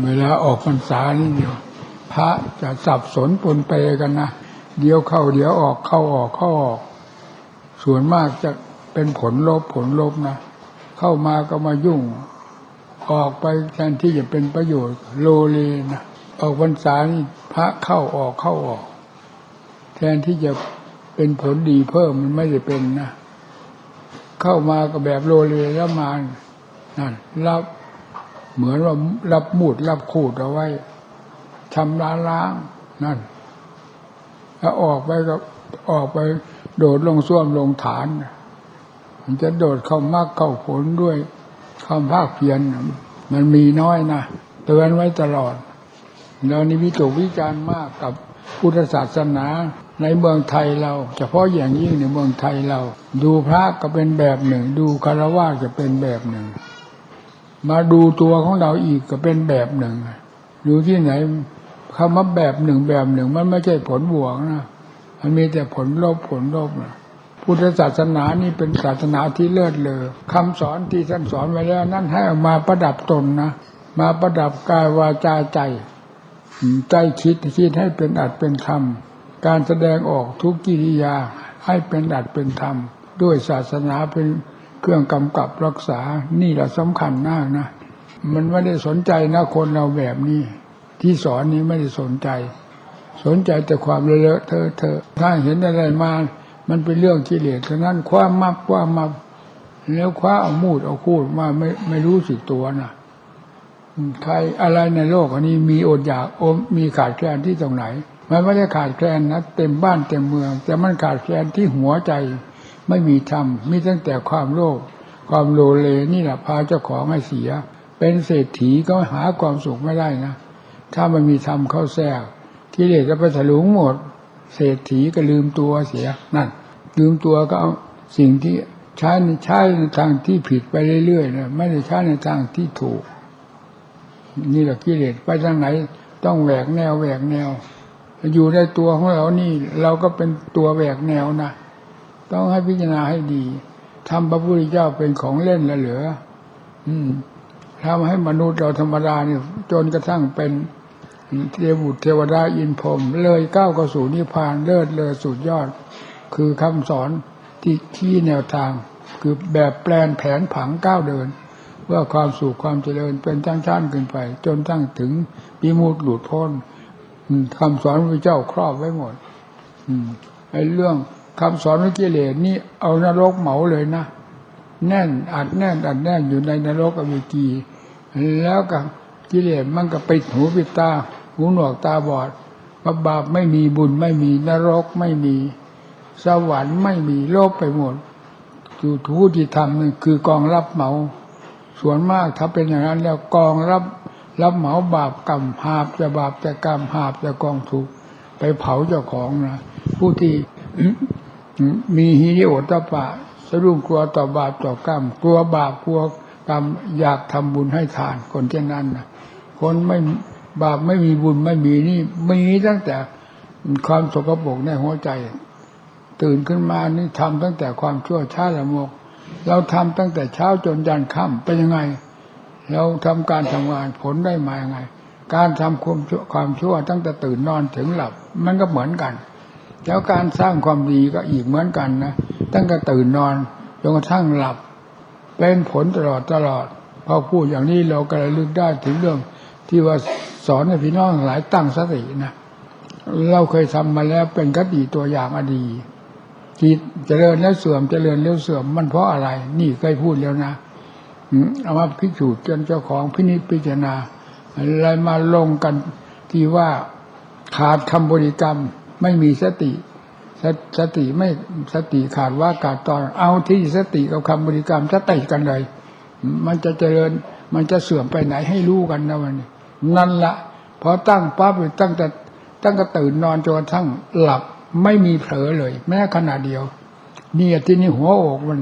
เวลาออกพรรษานี่เดียวพระจะสับสนปนเปกันนะเดี๋ยวเข้าเดี๋ยวออกเข้าออกเข้าออก ส่วนมากจะเป็นผลลบผลลบนะเข้ามาก็มายุ่ง ออกไปแทนที่จะเป็นประโยชน์โลเลนะออกพรรษานี่พระเข้าออกเข้าออก แทนที่จะเป็นผลดีเพิ่มมันไม่ได้เป็นนะเข้ามาก็แบบโลเลแล้วมานั่นรับ เหมือนว่ารับมูดรับขูดเอาไว้ชำระล้างนั่น แล้วออกไปก็ออกไป โดดลงส้วมลงฐาน มันจะโดดเข้ามากเข้าผลด้วยความภาคเพียรมันมีน้อยนะเตือนไว้ตลอดเรานี่วิจกวิจารณ์มากกับพุทธศาสนาในเมืองไทยเรา เฉพาะอย่างยิ่งในเมืองไทยเรา ดูพระก็เป็นแบบหนึ่ง ดูคารวะก็เป็นแบบหนึ่ง มาดูตัวของเราอีกก็เป็นแบบหนึ่งดูที่ไหนคำว่าแบบหนึ่งแบบหนึ่ง มันไม่ใช่ผลบวกนะมันมีแต่ผลลบผลลบนะพุทธศาสนานี่เป็นศาสนาที่เลิศเลอคำสอนที่ท่านสอนไว้แล้ว นั่นให้เอามาประดับตนนะมาประดับกายวาจาใจ ใจคิดคิดให้เป็นอัดเป็นธรรมการแสดงออกทุกกิริยาให้เป็นอัดเป็นธรรมด้วยศาสนาเป็น เครื่องกำกับรักษานี่แหละสำคัญมากนะ มันไม่ได้สนใจนะคนเราแบบนี้ ที่สอนนี้ไม่ได้สนใจ สนใจแต่ความเลอะเทอะเธอถ้าเห็นอะไรมา มันเป็นเรื่องกิเลสฉะนั้นคว้ามับคว้ามับแล้วคว้าเอามูดเอาคูดมาไม่ไม่รู้สึกตัวนะใครอะไรในโลกอันนี้มีอดอยากอมมีขาดแคลนที่ตรงไหน มันไม่ได้ขาดแคลนนะเต็มบ้านเต็มเมือง แต่มันขาดแคลนที่หัวใจ ไม่มีธรรมมีตั้งแต่ความโลภความโลเลนี่แหละพาเจ้าของให้เสีย เป็นเศรษฐีก็หาความสุขไม่ได้นะ ถ้ามันมีธรรมเข้าแทรกกิเลสก็ไปถลุงหมด เศรษฐีก็ลืมตัวเสียนั่น ลืมตัวก็เอาสิ่งที่ใช้ในใช้ในทางที่ผิดไปเรื่อยๆนะไม่ได้ใช้ในทางที่ถูก นี่แหละกิเลสไปทางไหน ต้องแหวกแนวแหวกแนว อยู่ในตัวของเรานี่ เราก็เป็นตัวแหวกแนวนะ ต้องให้พิจารณาให้ดีทำพระพุทธเจ้าเป็นของเล่นละเหลือ อืมทำให้มนุษย์เราธรรมดาเนี่ยจนกระทั่งเป็นเทวุตเทวดาอินพรมเลยก้าวเข้าสู่นิพพานเลิศเลยสุดยอด คือคำสอนที่ที่แนวทาง คือแบบแปลนแผนผังก้าวเดินเพื่อความสุขความเจริญเป็นจ้างช้านขึ้นไป จนตั้งถึงปิมุตหลุดพ้นคำสอนพระเจ้าครอบไว้หมดอืมไอ้เรื่อง คำสอนวิกิเลสนี่เอานรกเหมาเลยนะแน่นอัดแน่นอัดแน่นอยู่ในนรกอเวกีแล้วก็กิเลสมันก็ปิดหูปิดตา หูหนวกตาบอดบาปไม่มีบุญไม่มีนรกไม่มี สวรรค์ไม่มีโลกไปหมดจูทูที่ทำนี่คือกองรับเหมา ส่วนมากถ้าเป็นอย่างนั้นแล้วกองรับรับเหมาบาปกรรมหาบจะบาปจะกรรมหาบจะกองถูกไปเผาเจ้าของนะผู้ที่ มีฮิริโอตปะสะดุ้งกลัวต่อบาปต่อกรรม กลัวบาปกลัวกรรมอยากทำบุญให้ทาน คนเช่นนั้นนะคนไม่บาปไม่มีบุญไม่มีนี่มีตั้งแต่ความสกปรกในหัวใจ ตื่นขึ้นมานี่ทำตั้งแต่ความชั่วช้าละโมก เราทำตั้งแต่เช้าจนยันค่ำเป็นยังไง เราทำการทำงานผลได้มายังไง การทำความชั่วความชั่วตั้งแต่ตื่นนอนถึงหลับ มันก็เหมือนกัน แล้วการสร้างความดีก็อีกเหมือนกันนะตั้งแต่ตื่นนอนจนกระทั่งหลับ เป็นผลตลอดตลอดพอพูดอย่างนี้เราก็ระลึกได้ถึงเรื่อง ที่ว่าสอนให้พี่น้องหลายตั้งสตินะเราเคยทำมาแล้วเป็นคติตัวอย่างอดีจิตเจริญแล้วเสื่อมเจริญแล้วเสื่อมมันเพราะอะไร นี่เคยพูดแล้วนะเอามาพิสูจน์จนเจ้าของพินิจพิจารณาอะไรมาลงกันที่ว่าขาดคำบริกรรม ไม่มีสติสสติไม่สติขาดว่าขาดตอน เอาที่สติกับคำบริกรรมจะติกันเลย มันจะเจริญมันจะเสื่อมไปไหนให้รู้กันนะวันนี้ นั่นละพอตั้งปั๊บตั้งแต่ตั้งแต่ตื่นนอนจนกระทั่งหลับไม่มีเผลอเลย แม้ขณะเดียวนี่ที่นี่หัวอกมัน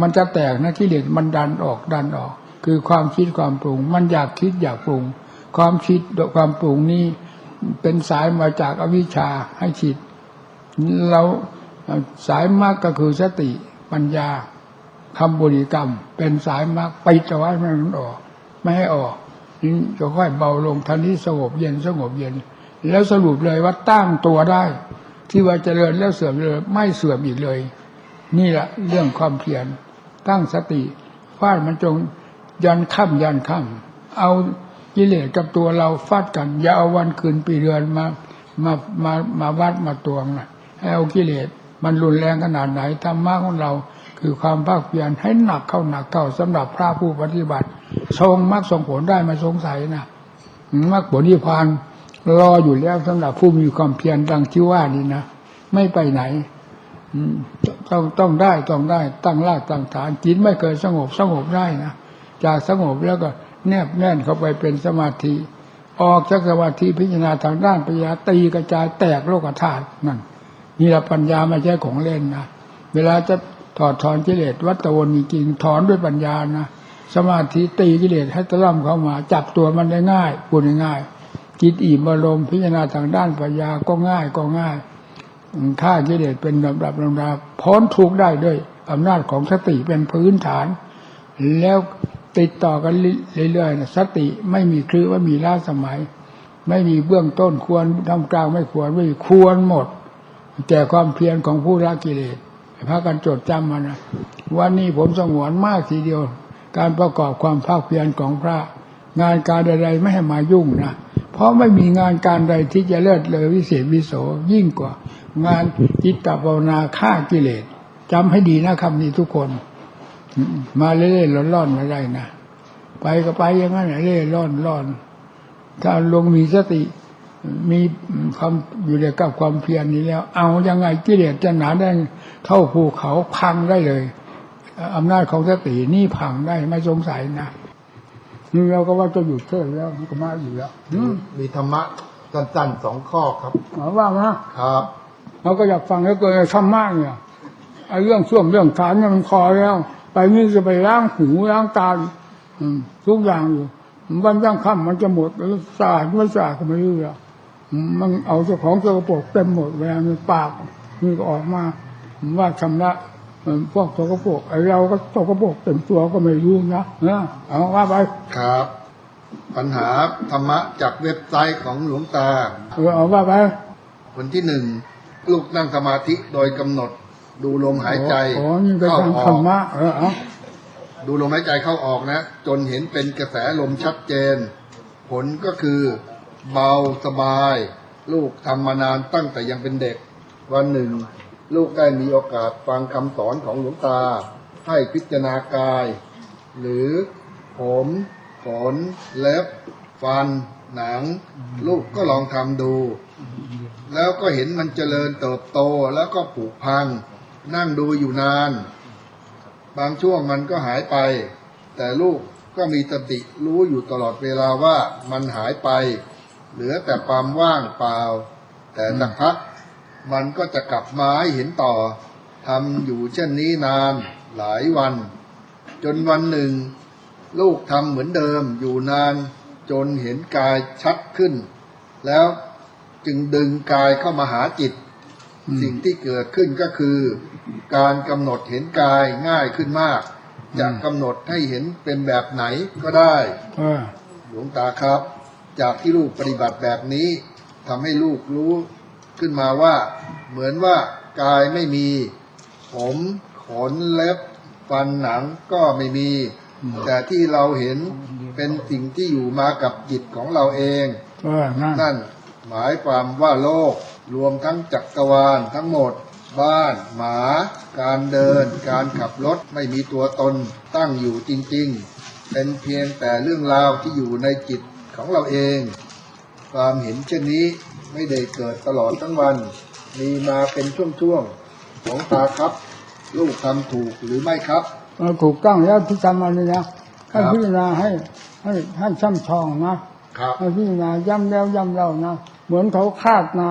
มันจะแตกนะกิเหลสมันดันออกดันออก คือความคิดความปรุง มันอยากคิดอยากปรุง ความคิดความปรุงนี้ เป็นสายมาจากอวิชชาให้คิดเราสายมากก็คือสติปัญญาคำบริกรรม เป็นสายมากไปจะไว้ไม่มันออก ไม่ให้ออกนี่ก็ค่อยเบาลงทันทีสงบเย็นสงบเย็น แล้วสรุปเลยว่าตั้งตัวได้ ที่ว่าเจริญแล้วเสื่อมเลยไม่เสื่อมอีกเลย นี่แหละเรื่องความเพียรตั้งสติฟาดมันจงยันค่ำยันค่ำเอา กิเลสกับตัวเราฟาดกัน อย่าเอาวันคืนปีเดือนมามามามาวัดมาตวงนะให้เอากิเลสมันรุนแรงขนาดไหนธรรมะของเราคือความภาคเพียรให้หนักเข้าหนักเข้าสำหรับพระผู้ปฏิบัติ ทรงมรรคทรงผลได้ไมาสงสัยนะมรรคผลนิพพานรออยู่แล้วสำหรับผู้มีความเพียรดังที่ว่านี่นะไม่ไปไหนต้องต้องได้ต้องได้ตั้งรากตั้งฐานจิตไม่เคยสงบสงบได้นะจากสงบแล้วก็ แนบแน่นเข้าไปเป็นสมาธิ ออกจากสมาธิพิจารณาทางด้านปัญญาตีกระจายแตกโลกธาตุนั่นนี่ละปัญญาไม่ใช่ของเล่นนะเวลาจะถอดถอนกิเลสวัตวนจริงถอนด้วยปัญญานะสมาธิตีกิเลสให้ตะล่อมเข้ามา จับตัวมันได้ง่ายพูดง่ายจิตอิ่มอารมณ์พิจารณาทางด้านปัญญาก็ง่ายก็ง่ายฆ่ากิเลสเป็นลำดับลำดับพ้นทุกได้ด้วยอำนาจของสติเป็นพื้นฐาน แล้ว ติดต่อกันเรื่อยๆนะสติไม่มีคลือว่ามีล้าสมัย ไม่มีเบื้องต้นควรทำกลางไม่ควรไม่ควรหมด แต่ความเพียรของผู้ละกิเลสพากันจดจำมานะวันนี้ผมสงวนมากทีเดียว การประกอบความภาคเพียรของพระ งานการใดๆไม่ให้มายุ่งนะเพราะไม่มีงานการใดที่จะเลิศเลยวิเศษวิโสยิ่งกว่า งานจิตตภาวนาฆ่ากิเลสจำให้ดีนะคำนี้ทุกคน มาเล่ๆร่อนๆไม่ได้นะไปก็ไปอย่างนั้นเล่ร่อนร่อนถ้าลงมีสติ มีความอยู่ในกับความเพียรนี้แล้ว เอายังไงกิเลสจะหนาแน่นเท่าภูเขาพังได้เลยอำนาจของสตินี่พังได้ไม่สงสัยนะนี่เราก็ว่าจะหยุดเทศแล้วมันก็มาอยู่แล้วอืมมีธรรมะสั้นๆสองข้อครับเอาว่ามาครับเราก็อยากฟังแล้วเกินทำมากเนี่ยไอ้เรื่องช่วงเรื่องฐานเนี่ยมันคอแล้ว ไปนี่จะไปล้างหูล้างตาอืมทุกอย่างอยู่วันย่างค่ำมันจะหมดแล้วสะอาดไม่สะอาดก็ไม่รู้อะอืมมันเอาเจ้าของเจ้ากระโปรงเต็มหมดเวลามันปากมันก็ออกมาผมว่าชำระเอ่อพวกตัวกระโปรงไอ้เราก็ตัวกระโปรงเต็มตัวก็ไม่รู้นะเออเอาว่าไปครับ ปัญหาธรรมะจากเว็บไซต์ของหลวงตาเออเอาว่าไปคนที่หนึ่งลูกนั่งสมาธิโดยกำหนด ดูลมหายใจโอ้นี่ก็เข้าทางอธรอรกมะเออเอาดูลมหายใจเข้าออกนะ จนเห็นเป็นกระแสลมชัดเจน ผลก็คือ เบาสบาย ลูกทำมานานตั้งแต่ยังเป็นเด็ก วันหนึ่ง ลูกได้มีโอกาสฟังคำสอนของหลวงตา ให้พิจารณากาย หรือผมขนเล็บ ฟัน หนัง ลูกก็ลองทำดู แล้วก็เห็นมันเจริญเติบโตแล้วก็ผุพัง นั่งดูอยู่นาน บางช่วงมันก็หายไป แต่ลูกก็มีสติรู้อยู่ตลอดเวลาว่ามันหายไป เหลือแต่ความว่างเปล่า แต่สักพัก มันก็จะกลับมาให้เห็นต่อทำอยู่เช่นนี้นานหลายวัน จนวันหนึ่ง ลูกทำเหมือนเดิมอยู่นาน จนเห็นกายชัดขึ้น แล้วจึงดึงกายเข้ามาหาจิต สิ่งที่เกิดขึ้นก็คือ การกำหนดเห็นกายง่ายขึ้นมากจะกำหนดให้เห็นเป็นแบบไหนก็ได้เออหลวงตาครับ จากที่ลูกปฏิบัติแบบนี้ทำให้ลูกรู้ขึ้นมาว่า เหมือนว่ากายไม่มี ผมขนเล็บฟันหนังก็ไม่มี แต่ที่เราเห็นเป็นสิ่งที่อยู่มากับจิตของเราเองเออนั่นนั่นหมายความว่าโลก รวมทั้งจักรวาลทั้งหมด บ้าน หมา การเดิน การขับรถไม่มีตัวตนตั้งอยู่จริงๆ เป็นเพียงแต่เรื่องราวที่อยู่ในจิตของเราเอง ความเห็นเช่นนี้ไม่ได้เกิดตลอดทั้งวัน มีมาเป็นช่วงๆของตาครับ ลูกทำถูกหรือไม่ครับเออถูกต้องแล้วที่ทำมานี่นะให้ครับพิจารณาให้ให้ให้ช่ำชองนะครับให้พิจารณาย้ำแล้วย้ำเล่านะ เหมือนเขาคาดนา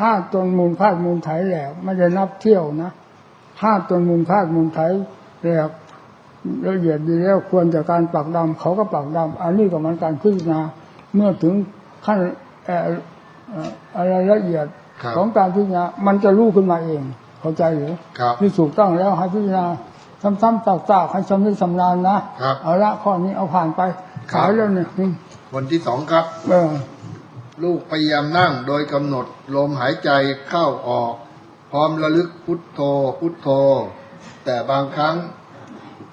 คาดจนมูลคาดมูลไถแหลกไม่ได้นับเที่ยวนะคาดจนมูลคาดมูลไถแหลกละเอียดดีแล้วควรจะการปักดำเขาก็ปักดำอันนี้ก็เหมันการพิจารณาเมื่อถึงขั้นเอ่อเอ่ออะไรละเอียดครับของการพิจารณา มันจะรู้ขึ้นมาเอง เข้าใจหรือครับที่ถูกต้องแล้วให้พิจารณาซ้ำๆซากๆให้ชำนิชำนาญนะครับเอาละข้อนี้เอาผ่านไปครับขายแล้วเนี่ยอืมคนที่สองครับ เออ ลูกพยายามนั่งโดยกำหนดลมหายใจเข้าออก พร้อมระลึกพุทโธพุทโธ แต่บางครั้ง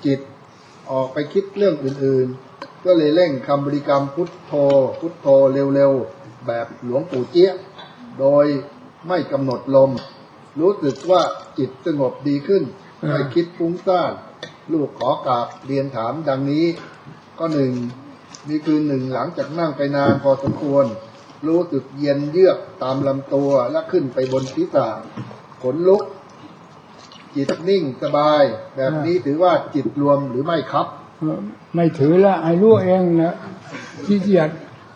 จิตออกไปคิดเรื่องอื่นๆ ก็เลยเร่งคำบริกรรมพุทโธ พุทโธเร็วๆ แบบหลวงปู่เจี๊ยบโดยไม่กำหนดลม รู้สึกว่าจิตสงบดีขึ้นไม่คิดฟุ้งซ่านลูกขอกราบเรียนถามดังนี้ ก็หนึ่งนี่คือหนึ่งหลังจากนั่งไปนานพอสมควร รู้สึกเย็นเยือกตามลำตัวและขึ้นไปบนศีรษะขนลุก จิตนิ่งสบาย แบบนี้ถือว่าจิตรวมหรือไม่ครับเออไม่ถือละให้รู้เองนะขี้เกียจ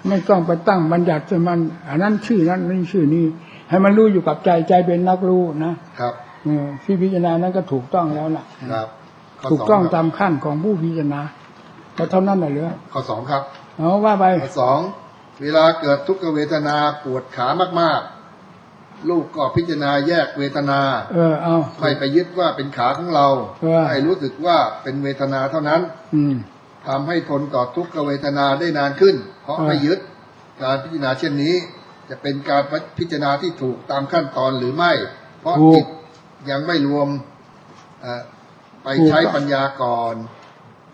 ไม่ต้องไปตั้งบัญญัติให้มันอันนั้นชื่อนั้นนี่ชื่อนี้ ให้มันรู้อยู่กับใจใจเป็นนักรู้นะครับเออที่พิจารณานั้นก็ถูกต้องแล้วล่ะครับข้ถูกต้องสคตารับมขั้นของผู้พิจารณาก็เท่านั้นแหละเหลือข้อสองครับเอาว่าไปข้อสอง เวลาเกิดทุกขเวทนาปวดขามากๆ ลูกก็พิจารณาแยกเวทนา เออเอาไม่ไปยึดว่าเป็นขาของเราเออให้รู้สึกว่าเป็นเวทนาเท่านั้น อืมทำให้ทนต่อทุกขเวทนาได้นานขึ้น เพราะเออไม่ยึดการพิจารณาเช่นนี้ จะเป็นการพิจารณาที่ถูกตามขั้นตอนหรือไม่ เพราะจิตยังไม่รวมเอ่อไปใช้ปัญญาก่อน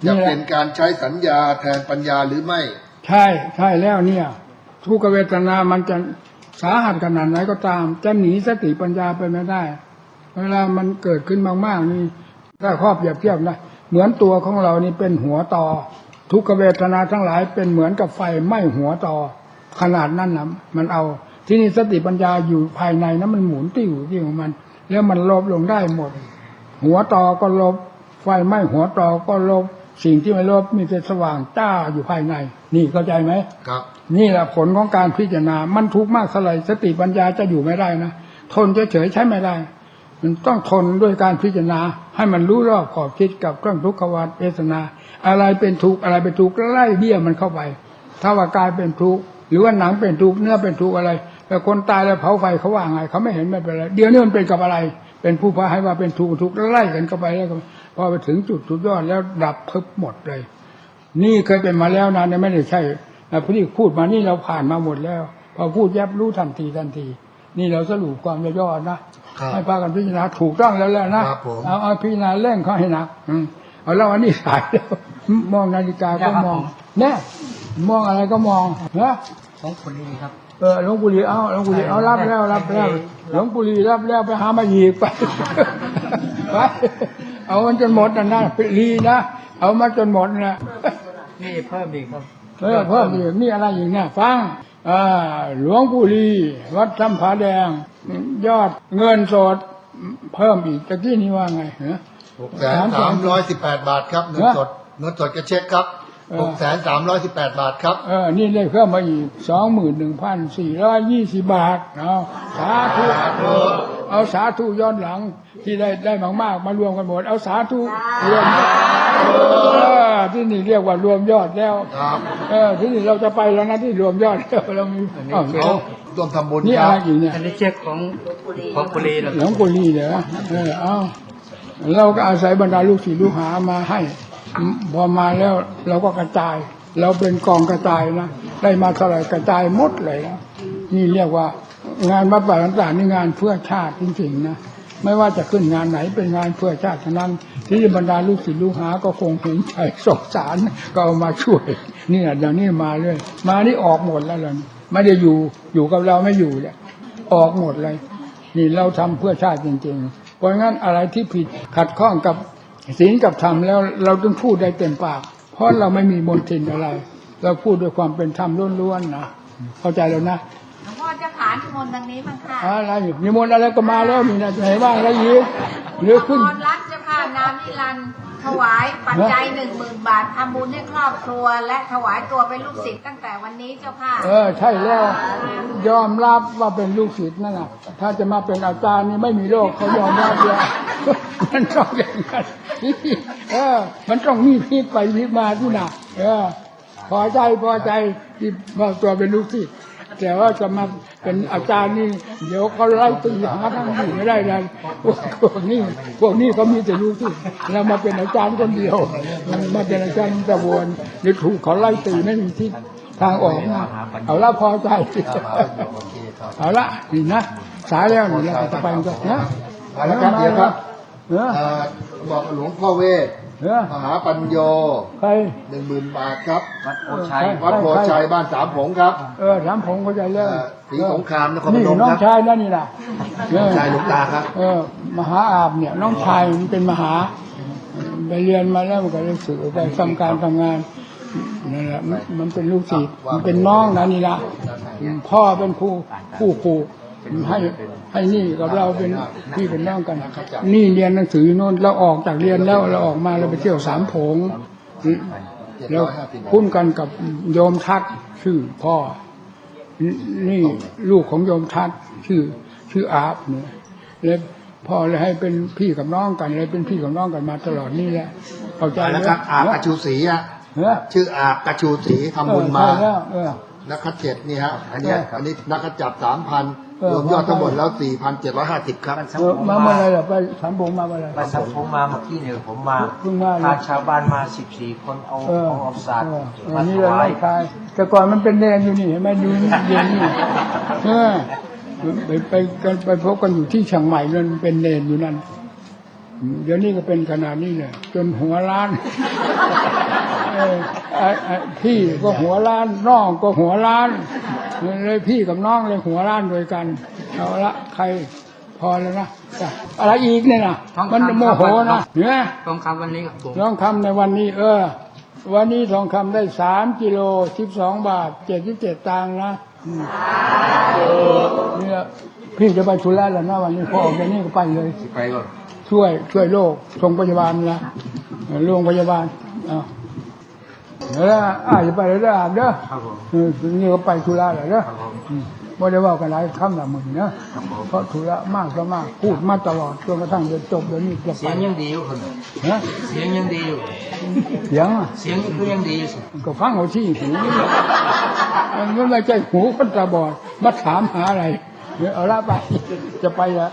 จะเป็นการใช้สัญญาแทนปัญญาหรือไม่ ใช่ใช่แล้วเนี่ย ทุกขเวทนามันจะสาหัสขนาดไหนก็ตาม จะหนีสติปัญญาไปไม่ได้ เวลามันเกิดขึ้นมากๆนี่ถ้าครอบเปรียบเทียบนะเหมือนตัวของเรานี่เป็นหัวต่อทุกขเวทนาทั้งหลายเป็นเหมือนกับไฟไหม้หัวต่อขนาดนั้นนะมันเอา ที่นี่สติปัญญาอยู่ภายในนะมันหมุนติ้วที่ของมัน แล้วมันลบลงได้หมด หัวต่อก็ลบ ไฟไหม้หัวต่อก็ลบ สิ่งที่ไม่ลบมีแต่สว่างจ้าอยู่ภายใน นี่เข้าใจไหมครับ นี่แหละผลของการพิจารณา มันทุกข์มากเท่าไหร่สติปัญญาจะอยู่ไม่ได้นะทนเฉยๆใช้ไม่ได้ มันต้องทนด้วยการพิจารณา ให้มันรู้รอบขอบคิดกับเครื่องทุกขวัฏเวทนา อะไรเป็นทุกข์อะไรเป็นทุกข์ไล่เบี้ยมันเข้าไป ถ้าว่ากายเป็นทุกข์หรือว่าหนังเป็นทุกข์เนื้อเป็นทุกข์อะไรแต่คนตายแล้วเผาไฟเขาว่าไงเขาไม่เห็นไม่เป็นไรเดี๋ยวนี้มันเป็นกับอะไร เป็นผู้พาให้ว่าเป็นทุกข์ทุกข์ไล่กันเข้าไปแล้วก็ พอไปถึงจุดสุดยอดแล้วดับพึบหมดเลย นี่เคยเป็นมาแล้วนะเนี่ยไม่ได้ใช่แต่ผู้ที่พูดมานี่เราผ่านมาหมดแล้ว พอพูดแยบรู้ทันทีทันที นี่เราสรุปความย่อๆนะครับให้พากันพิจารณาถูกต้องแล้วแหละนะครับผมเอาเอาพิจารณาเร่งเขาให้หนักอืมเอาแล้วอันนี้สายแล้วมองนาฬิกาก็มองแน่มองอะไรก็มองนะของคนนี้ครับ เออหลวงปู่ลีเอาหลวงปู่ลีเอารับแล้วรับแล้วหลวงปู่ลีรับแล้วไปหามาอีกไปไป เอามันจนหมดนะนะไปลีนะ เอามาจนหมดนะนี่เพิ่มอีกครับเออเพิ่มอีกนี่อะไรอีกเนี่ยฟังอ่าหลวงปู่ลีวัดจำผาแดง ยอดเงินสดเพิ่มอีกตะกี้นี่ว่าไงเหรอหกแสนสามร้อยสิบแปดบาทครับเงินสดเงินสดกระเช็คครับเออ หกแสนสามร้อยสิบแปดบาทครับ เออ นี่ได้เพิ่มมาอีกสองหมื่นหนึ่งพันสี่ร้อยยี่สิบบาทเอาสาธุเอาสาธุย้อนหลัง ที่ได้ได้มากๆมารวมกันหมด เอาสาธุรวมเออที่นี่เรียกว่ารวมยอดแล้วครับเออที่นี่เราจะไปแล้วนะที่รวมยอดแล้วเรามีอ้าวเดี๋ยวเอาร่วมทำบุญนี่คอะรัไรบอีกเนี่ยอันนี้เช็คของของบุรีนะหลวงปู่ลีเหรอเออเอาเราก็อาศัยบรรดาลูกศิษย์ลูกหามาให้ พอมาแล้วเราก็กระจาย เราเป็นกองกระจายนะได้มาเท่าไหร่กระจายหมดเลยนะนี่เรียกว่างานวัดป่าต่างๆนี่งานเพื่อชาติจริงๆนะไม่ว่าจะขึ้นงานไหนเป็นงานเพื่อชาติทั้งนั้น ที่บรรดาลูกศิษย์ลูกหาก็คงเห็นใจสงสารก็เอามาช่วยนี่นะอย่างนี้มาเลยมานี่ออกหมดแล้วเลยไม่ได้อยู่อยู่กับเราไม่อยู่เนี่ยออกหมดเลย นี่เราทำเพื่อชาติจริง ๆ เพราะงั้นอะไรที่ผิดขัดข้องกับ ศีลกับธรรมแล้วเราต้องพูดได้เต็มปาก เพราะเราไม่มีมนทินอะไร เราพูดด้วยความเป็นธรรมล้วนๆนะเข้าใจแล้วนะหลวงพ่อจะขานมนต์ทางนี้บ้างค่ะอะไรมีมนต์อะไรก็มาแล้วมีนะไหนบ้างอะไรอีกหรือขึ้นพรรัตน์เจ้าค่ะ น้ำนิรันดร์ถวายปัจจัยหนึ่งหมื่นบาททำบุญให้ครอบครัว และถวายตัวเป็นลูกศิษย์ตั้งแต่วันนี้เจ้าค่ะ เออใช่แล้ว ยอมรับว่าเป็นลูกศิษย์นั่นแหละถ้าจะมาเป็นอาจารย์นี่ไม่มีโลกเขายอมรับแล้วมันต้องอย่างนั้นเออ มันต้องมีพลิกไปพลิกมาที่หนักเออพอใจพอใจที่มาตัวเป็นลูกศิษย์ แต่ว่าจะมาเป็นอาจารย์นี่เดี๋ยวเขาไล่ตีหาทั้งหมู่ไม่ได้เลยพวกพวกนี้พวกนี้เขามีแต่ลูกศิษย์เรามาเป็นอาจารย์คนเดียวมาเป็นอาจารย์ตะวนเดี๋ยวถูกเขาไล่ตีไม่มีที่ทางออกนะเอาละพอใจโอเคครับเอาละนี่นะสายแล้วนี่แล้วจะไปกันนะเอาละครับเดี๋ยวครับเออเอ่อบอกหลวงพ่อเวท เออมหาปัญโยใครหนึ่งหมื่นบาทครับ วัดโพชัยวัดโพชัยบ้านสามผงครับ เออถามผมเข้าใจแล้วเอ่อศรีสงครามนครพนี่นมน้องครับชายนั่นนี่นะเออชายหลวงตาครับ เออ มหาอาบเนี่ย น้องชายมันเป็นมหาไปเรียนมาแล้วมันก็เลยสื่อไปทำการทำงานนั่นแหละมันมันเป็นลูกศิษย์มันเป็นน้องนะนี่ละพ่อเป็นครูผู้ครู ให้ให้นี่กับเราเป็นพี่เป็นน้องกัน นี่เรียนหนังสือโน่นเราออกจากเรียนแล้วเราออกมาเราไปเที่ยวสามโผงแล้วคุ้นกันกับโยมทักชื่อพ่อ นี่ลูกของโยมทัศน์ชื่อชื่ออาบเนี่ยแล้วพ่อเลยให้เป็นพี่กับน้องกันเลยเป็นพี่กับน้องกันมาตลอดนี่แหละเข้าใจแล้วครับอาบกระชูศรีอะเฮ้ยชื่ออาบกระชูศรีทำบุญมาเออใช่แล้วเออนักขัดเจ็ดนี่ฮะอันเนี้ยเอออันนี้นักขัดจับสามพันเออ รวมยอดทั้งหมดแล้วสี่พันเจ็ดร้อยห้าสิบครับเออมาเมื่อไรเหรอไปสามโบงมาเมื่อไรไปสักผมมาเมื่อกี้เนี่ยผมมาเพิ่งมาเลย พาชาวบ้านมาสิบสี่คนเอาเออเอาเอาศาสตร์เออเออมานี่ถเราวาไล่ยทายแต่ก่อนมันเป็นแดงอยู่นี่เห็นไหมดูเย็นนี่เออไปไปกันไปพบกันอยู่ที่เชียงใหม่นั่นเป็นเนนอยู่นั่นเดี๋ยวนี้ก็เป็นขนาดนี้เลยจนหัวล้านเออไอ้ไอ้ พี่ก็หัวล้านน้องก็หัวล้านเลยพี่กับน้องเลยหัวล้านด้วยกันเอาละใครพอแล้วนะจ้ะอะไรอีกเนี่ยนะมันโมโหนะเนี่ยต้องคำวันนี้ครับผมทองคำในวันนี้ เออ วันนี้ทองคำได้สามกิโลสิบสองบาทเจ็ดสิบเจ็ดตังค์นะอืมเนี่ยพี่จะไปทุระแล้วนะวันนี้พอออกจากนี่ก็ไปเลยไปก่อนช่วยช่วยโลกส่งพยาบาลนะเออโรงพยาบาลเอา เดี๋ยวนะอ่าจะไปเลยเด้ออาบเด้อครับผมเออนี่ก็ไปธุระแล้วเด้อครับผมอืมไม่ได้ว่ากันหลายคำละมึงนะเพราะธุระมากก็มากพูดมาตลอดจนกระทั่งจะจบเดี๋ยวนี้จะไปเสียงยังดีอยู่คนนะเสียงยังดีอยู่เสียงอะเสียงคือยังดีอยู่สิก็ฟังเอาที่หูนี่แหละมันไม่ใช่หูคนตาบอดมาถามหาอะไรเดี๋ยวเอาละไปจะไปแล้ว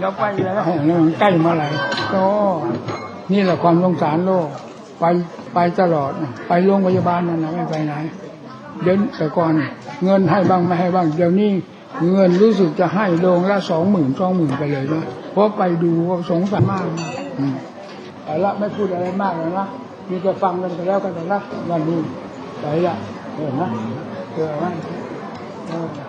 เราไปแล้วแห่งนี้มันใกล้มาไหลก็นี่แหละความสงสารโลก ไป ไปตลอดนะไปโรงพยาบาลนั่นนะไม่ไปไหน เดี๋ยวแต่ก่อนเงินให้บ้างไม่ให้บ้าง เดี๋ยวนี้เงินรู้สึกจะให้โรงละสองหมื่นสองหมื่นไปเลยนะเพราะไปดูก็สงสารมากนะอืมเอาละไม่พูดอะไรมากแล้วนะมีแต่ฟังกันไปแล้วกันนะวันนี้ไปละเออนะเออนะเออ